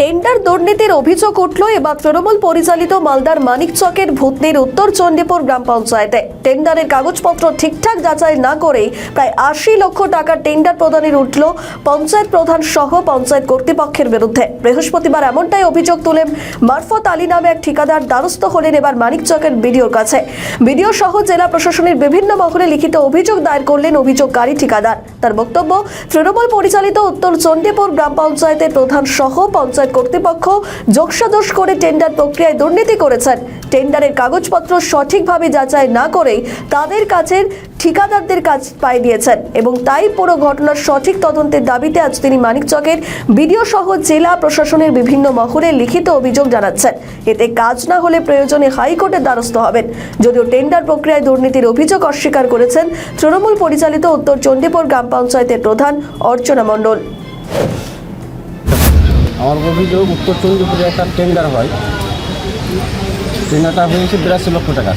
Tender দুর্নীতির অভিযোগ উঠল এবার তৃণমূল পরিচালিত মালদার মানিকচকের ভূতনির উত্তর চণ্ডীপুর গ্রাম পঞ্চায়েতে। টেন্ডারের কাগজপত্র ঠিকঠাক যাচাই না করেই প্রায় আশি লক্ষ টাকার টেন্ডার প্রদানের উঠল পঞ্চায়েত প্রধান সহ পঞ্চায়েত কর্তৃপক্ষের বিরুদ্ধে। বৃহস্পতিবার এমনটাই অভিযোগ তুলে মারফত আলী নামে এক ঠিকাদার দ্বারস্থ হলেন এবার মানিকচকের বিডিওর কাছে। বিডিও সহ জেলা প্রশাসনের বিভিন্ন মহলে লিখিত অভিযোগ দায়ের করলেন অভিযোগকারী ঠিকাদার। তার বক্তব্য, তৃণমূল পরিচালিত উত্তর চণ্ডীপুর গ্রাম পঞ্চায়েতের প্রধান সহ পঞ্চায়েত কর্তৃপক্ষ যোগসাজশ করে টেন্ডার প্রক্রিয়ায় দুর্নীতি করেছেন। টেন্ডারের কাগজপত্র সঠিকভাবে যাচাই না করেই তাদের কাছের ঠিকাদারদের কাজ পাই দিয়েছেন এবং তাই পুরো ঘটনার সঠিক তদন্তের দাবিতে আজ তিনি মানিকচকের বিডিও সহ জেলা প্রশাসনের বিভিন্ন মহলে লিখিত অভিযোগ জানাচ্ছেন। এতে কাজ না হলে প্রয়োজনে হাইকোর্টের দ্বারস্থ হবেন। যদিও টেন্ডার প্রক্রিয়ায় দুর্নীতির অভিযোগ অস্বীকার করেছেন তৃণমূল পরিচালিত উত্তর চণ্ডীপুর গ্রাম পঞ্চায়েতের প্রধান অর্চনা মণ্ডল। আমার অভিযোগ, উত্তর চন্দ্রপুরে একটা টেন্ডার হয়। টেন্ডারটা হয়েছে বিরাশি লক্ষ টাকা।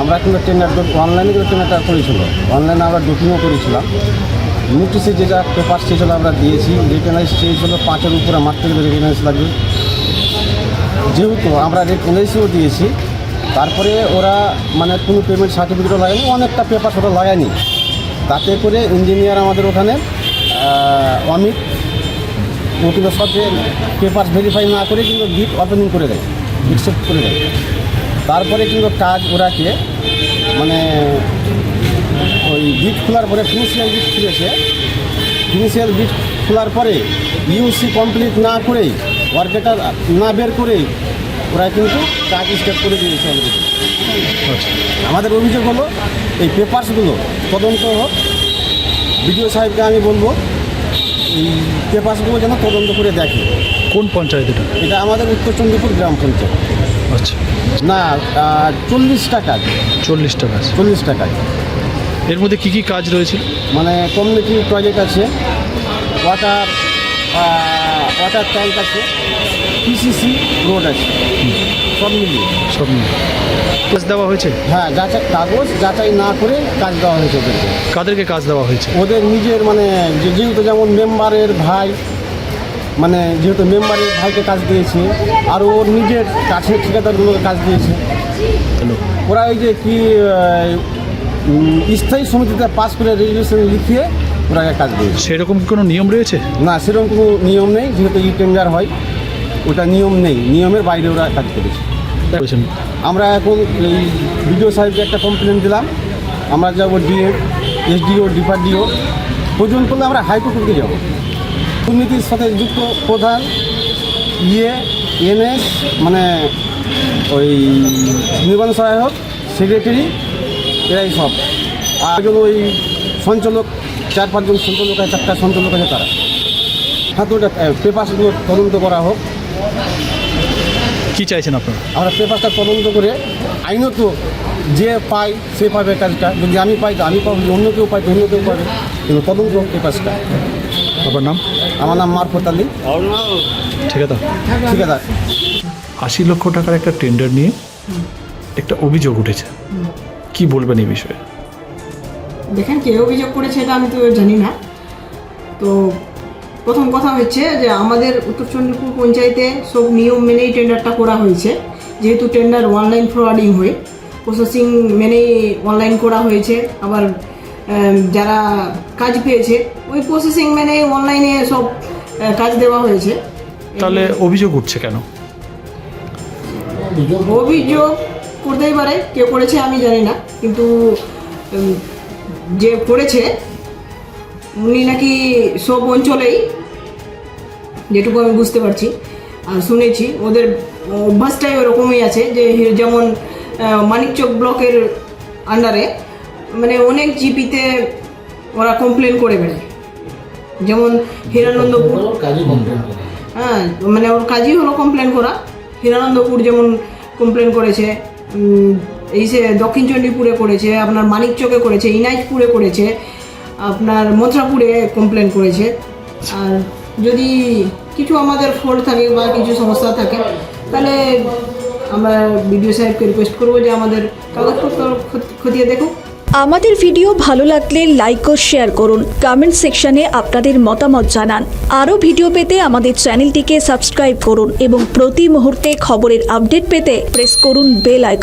আমরা কিন্তু টেন্ডার অনলাইনে কিন্তু টেন্ডারটা করেছিল। অনলাইনে আমরা ডকুমেন্ট করেছিলাম। নোটিশে যে যা পেপার চেয়েছিল আমরা দিয়েছি রিটেনাইজ চেয়েছিল, পাঁচের উপরে মারতে গেলে রিটেনাইজ লাগবে। যেহেতু আমরা রিটেনাইজও দিয়েছি, তারপরে ওরা মানে কোনো পেমেন্ট সার্টিফিকেটও লাগায়নি, অনেকটা পেপার ওরা লাগায়নি। তাতে করে ইঞ্জিনিয়ার আমাদের ওখানে অমিত ও কিন্তু সব পেপার ভেরিফাই না করে কিন্তু গিট ওপেনিং করে দেয় অ্যাকসেপ্ট করে দেয়। তারপরে কিন্তু কাজ ওরাকে মানে ওই গিট খোলার পরে ফিনিশিয়াল গিট খুলেছে। ফিনিশিয়াল গিট খোলার পরে ইউসি কমপ্লিট না করেই ওয়ার্কেটা না বের করেই ওরা কিন্তু কাজ স্টার্ট করে দিয়েছে অলরেডি আমাদের অভিযোগ হলো, এই পেপারসগুলো তদন্ত হোক। বিডিও সাহেবকে আমি বলব এই পেপারসগুলো যেন তদন্ত করে দেখে। কোন পঞ্চায়েত এটা এটা আমাদের উত্তর চন্দ্রপুর গ্রাম পঞ্চায়েত। আচ্ছা। না চল্লিশ টাকা। চল্লিশ টাকা চল্লিশ টাকা এর মধ্যে কি কি কাজ রয়েছে? মানে কমিউনিটি প্রজেক্ট আছে ওয়াটার ওয়াটার ট্যাঙ্ক আছে পিসিসি রোড আছে। সব মিলিয়ে। সব মিলিয়ে। কাজ দেওয়া হয়েছে? হ্যাঁ যাচাই কাগজ যাচাই না করে কাজ দেওয়া হয়েছে ওদেরকে। কাদেরকে কাজ দেওয়া হয়েছে? ওদের নিজের মানে যে- যেহেতু যেমন মেম্বারের ভাই মানে যেহেতু মেম্বারের ভাইকে কাজ দিয়েছে আর ওর নিজের কাছের ঠিকাদারগুলোকে কাজ দিয়েছে। ওরা ওই যে কি স্থায়ী সমিতিতে পাস করে রেজিস্ট্রেশন লিখিয়ে ওরা কাজ দিয়েছে সেরকম কি কোনো নিয়ম রয়েছে? না সেরকম কোনো নিয়ম নেই যেহেতু ই টেন্ডার হয় ওটা নিয়ম নেই। নিয়মের বাইরে ওরা কাজ করেছে। আমরা এখন এই বিডিও সাহেবকে একটা কমপ্লেন দিলাম। আমরা যাব ডিএড এসডিও ডিপারডিও। প্রয়োজন করলে আমরা হাইকোর্টে যাব। দুর্নীতির সাথে যুক্ত প্রধান ইয়ে এনএস মানে ওই নির্মাণ সহায়ক সেক্রেটারি এরাই সব। আর ওই সঞ্চালক চার পাঁচজন সঞ্চালক আছে চারটা সন্তান লোক আছে তারা। হ্যাঁ তো ওটা পেপারসগুলো তদন্ত করা হোক। কি চাইছেন আপনারা? আমরা পেপারটা তদন্ত করে আইনত যে পাই সে পাবে কাজটা। যদি আমি পাই তো আমি পাবো। অন্য কেউ পাই তো অন্য কেউ পাবে। কিন্তু তদন্ত হোক পেপারসটা আপনার নাম? আমার নাম মারফত আলী। ঠিক আছে। ঠিক আছে। আশি লক্ষ টাকার একটা টেন্ডার নিয়ে একটা অভিযোগ উঠেছে। কি বলবেন এই বিষয়ে? দেখেন কে অভিযোগ করেছে এটা আমি তো জানি না। তো প্রথম কথা হচ্ছে যে আমাদের উত্তর চন্দ্রপুর পঞ্চায়েতে সব নিয়ম মেনেই টেন্ডারটা করা হয়েছে। যেহেতু টেন্ডার অনলাইন ফরওয়ার্ডিং হয়ে প্রসেসিং মেনেই অনলাইন করা হয়েছে। আবার যারা কাজ পেয়েছে ওই প্রসেসিং মেনে অনলাইনে সব কাজ দেওয়া হয়েছে। তাহলে অভিযোগ উঠছে কেন? অভিযোগ করতেই পারে কে করেছে আমি জানি না। কিন্তু যে করেছে উনি নাকি সব অঞ্চলেই যেটুকু আমি বুঝতে পারছি আর শুনেছি ওদের অভ্যাসটাই ওরকমই আছে যে যেমন মানিকচক ব্লকের আন্ডারে মানে অনেক জিপিতে ওরা কমপ্লেন করে বেড়ায়। যেমন হিরানন্দপুর হ্যাঁ মানে ওর কাজই হলো কমপ্লেন করা। হিরানন্দপুর যেমন কমপ্লেন করেছে এই যে দক্ষিণ চণ্ডীপুরে করেছে, আপনার মানিকচকে করেছে ইনাইজপুরে করেছে, আপনার মথুরাপুরে কমপ্লেন করেছে। আর যদি কিছু আমাদের ফল্ট থাকে বা কিছু সমস্যা থাকে, তাহলে আমরা ভিডিও সাহেবকে রিকোয়েস্ট করব যে আমাদের কাগজপত্র খতিয়ে দেখুক। আমাদের ভিডিও ভালো লাগলে লাইক ও শেয়ার করুন। কমেন্ট সেকশনে আপনাদের মতামত জানান। আরও ভিডিও পেতে আমাদের চ্যানেলটিকে সাবস্ক্রাইব করুন এবং প্রতি মুহূর্তে খবরের আপডেট পেতে প্রেস করুন বেল আইকন